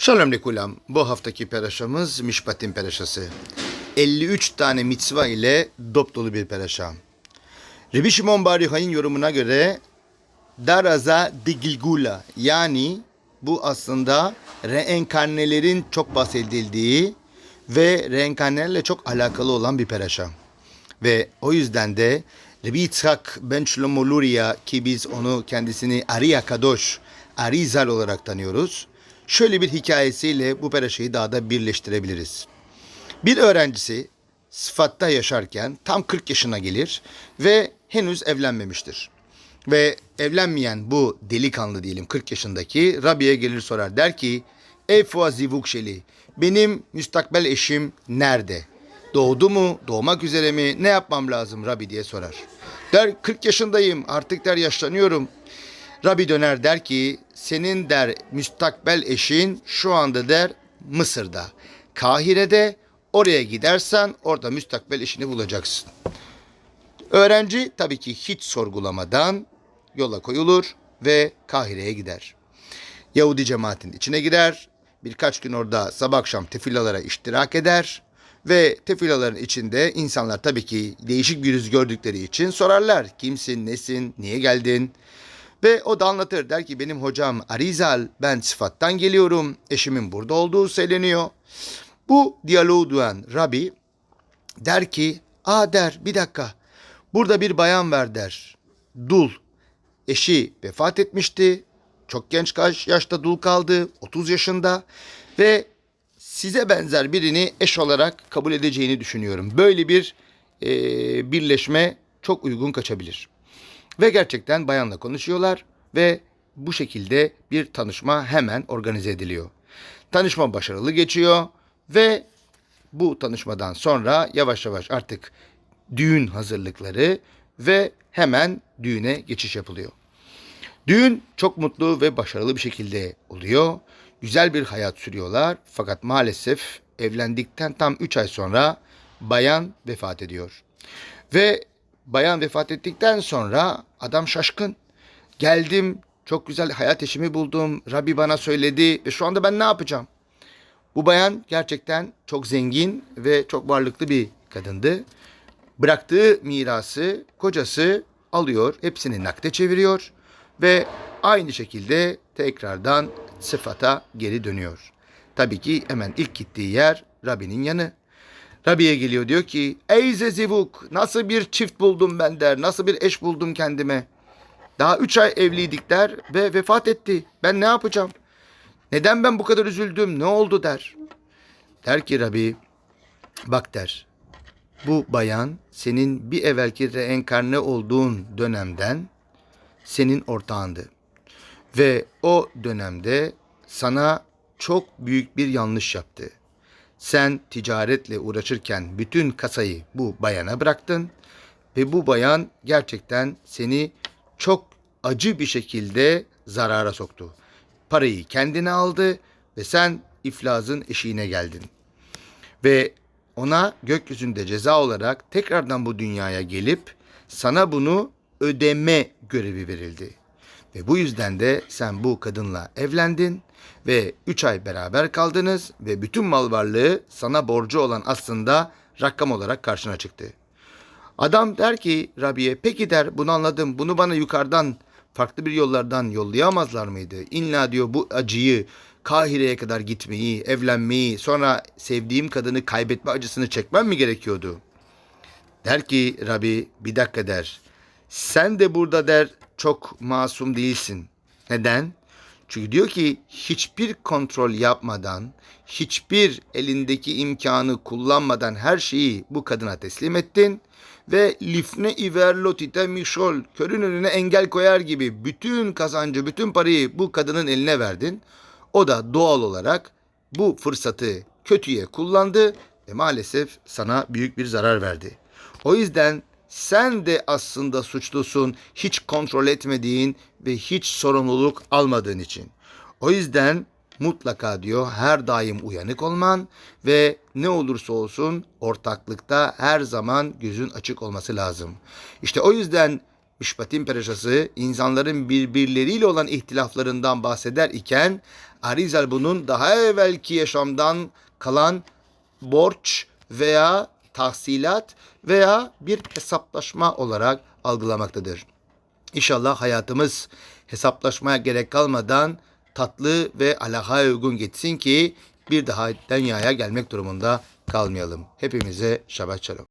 Shalom lekulam. Bu haftaki peraşamız Mişpatin peraşası. 53 tane mitzva ile dop dolu bir peraşa. Rabbi Shimon Bar Yochai'nin yorumuna göre Daraza de Gilgula yani bu aslında reenkarnelerin çok bahsedildiği ve reenkarnelerle çok alakalı olan bir peraşa. Ve o yüzden de Rabbi Yitzhak Ben Shlomo Luria ki biz onu kendisini Ariya Kadosh, Arizal olarak tanıyoruz. Şöyle bir hikayesiyle bu peraşayı daha da birleştirebiliriz. Bir öğrencisi Sıfat'ta yaşarken tam 40 yaşına gelir ve henüz evlenmemiştir. Ve evlenmeyen bu delikanlı diyelim 40 yaşındaki Rabbi'ye gelir sorar der ki Ey Fuazi Vukşeli benim müstakbel eşim nerede? Doğdu mu? Doğmak üzere mi? Ne yapmam lazım Rabbi diye sorar. Der 40 yaşındayım artık der yaşlanıyorum. Rabbi döner der ki senin der müstakbel eşin şu anda der Mısır'da. Kahire'de oraya gidersen orada müstakbel eşini bulacaksın. Öğrenci tabii ki hiç sorgulamadan yola koyulur ve Kahire'ye gider. Yahudi cemaatin içine girer. Birkaç gün orada sabah akşam tefilalara iştirak eder. Ve tefilaların içinde insanlar tabii ki değişik bir yüz gördükleri için sorarlar. Kimsin, nesin, niye geldin? Ve o da anlatır. Der ki benim hocam Arizal, ben sıfattan geliyorum. Eşimin burada olduğu söyleniyor. Bu diyaloğu duyan Rabbi der ki, aa der bir dakika burada bir bayan var der. Dul. Eşi vefat etmişti. Çok genç kaç yaşta dul kaldı. 30 yaşında. Ve size benzer birini eş olarak kabul edeceğini düşünüyorum. Böyle bir e, birleşme çok uygun kaçabilir. Ve gerçekten bayanla konuşuyorlar ve bu şekilde bir tanışma hemen organize ediliyor. Tanışma başarılı geçiyor ve bu tanışmadan sonra yavaş yavaş artık düğün hazırlıkları ve hemen düğüne geçiş yapılıyor. Düğün çok mutlu ve başarılı bir şekilde oluyor. Güzel bir hayat sürüyorlar fakat maalesef evlendikten tam 3 ay sonra bayan vefat ediyor. Ve bayan vefat ettikten sonra adam şaşkın. Geldim çok güzel hayat eşimi buldum. Rabbi bana söyledi ve şu anda ben ne yapacağım? Bu bayan gerçekten çok zengin ve çok varlıklı bir kadındı. Bıraktığı mirası kocası alıyor, hepsini nakde çeviriyor ve aynı şekilde tekrardan sıfata geri dönüyor. Tabii ki hemen ilk gittiği yer Rabbi'nin yanı. Rabbi'ye geliyor diyor ki ey Zezivuk nasıl bir çift buldum ben der. Nasıl bir eş buldum kendime. Daha üç ay evliydik der ve vefat etti. Ben ne yapacağım? Neden ben bu kadar üzüldüm? Ne oldu der. Der ki Rabbi bak der. Bu bayan senin bir evvelki reenkarne olduğun dönemden senin ortağındı. Ve o dönemde sana çok büyük bir yanlış yaptı. Sen ticaretle uğraşırken bütün kasayı bu bayana bıraktın ve bu bayan gerçekten seni çok acı bir şekilde zarara soktu. Parayı kendine aldı ve sen iflasın eşiğine geldin. Ve ona gökyüzünde ceza olarak tekrardan bu dünyaya gelip sana bunu ödeme görevi verildi. Ve bu yüzden de sen bu kadınla evlendin ve 3 ay beraber kaldınız ve bütün mal varlığı sana borcu olan aslında rakam olarak karşına çıktı. Adam der ki Rabbi'ye peki der bunu anladım bunu bana yukarıdan farklı bir yollardan yollayamazlar mıydı? İlla diyor bu acıyı Kahire'ye kadar gitmeyi, evlenmeyi, sonra sevdiğim kadını kaybetme acısını çekmem mi gerekiyordu? Der ki Rabbi bir dakika der. Sen de burada der çok masum değilsin. Neden? Çünkü diyor ki hiçbir kontrol yapmadan, hiçbir elindeki imkanı kullanmadan her şeyi bu kadına teslim ettin ve lifne iverlotite mişol körün önüne engel koyar gibi bütün kazancı, bütün parayı bu kadının eline verdin. O da doğal olarak bu fırsatı kötüye kullandı ve maalesef sana büyük bir zarar verdi. O yüzden sen de aslında suçlusun hiç kontrol etmediğin ve hiç sorumluluk almadığın için. O yüzden mutlaka diyor her daim uyanık olman ve ne olursa olsun ortaklıkta her zaman gözün açık olması lazım. İşte o yüzden Müşpatin Perişası insanların birbirleriyle olan ihtilaflarından bahseder iken Arizal bunun daha evvelki yaşamdan kalan borç veya tahsilat veya bir hesaplaşma olarak algılamaktadır. İnşallah hayatımız hesaplaşmaya gerek kalmadan tatlı ve alakaya uygun geçsin ki bir daha dünyaya gelmek durumunda kalmayalım. Hepimize şabat şalom.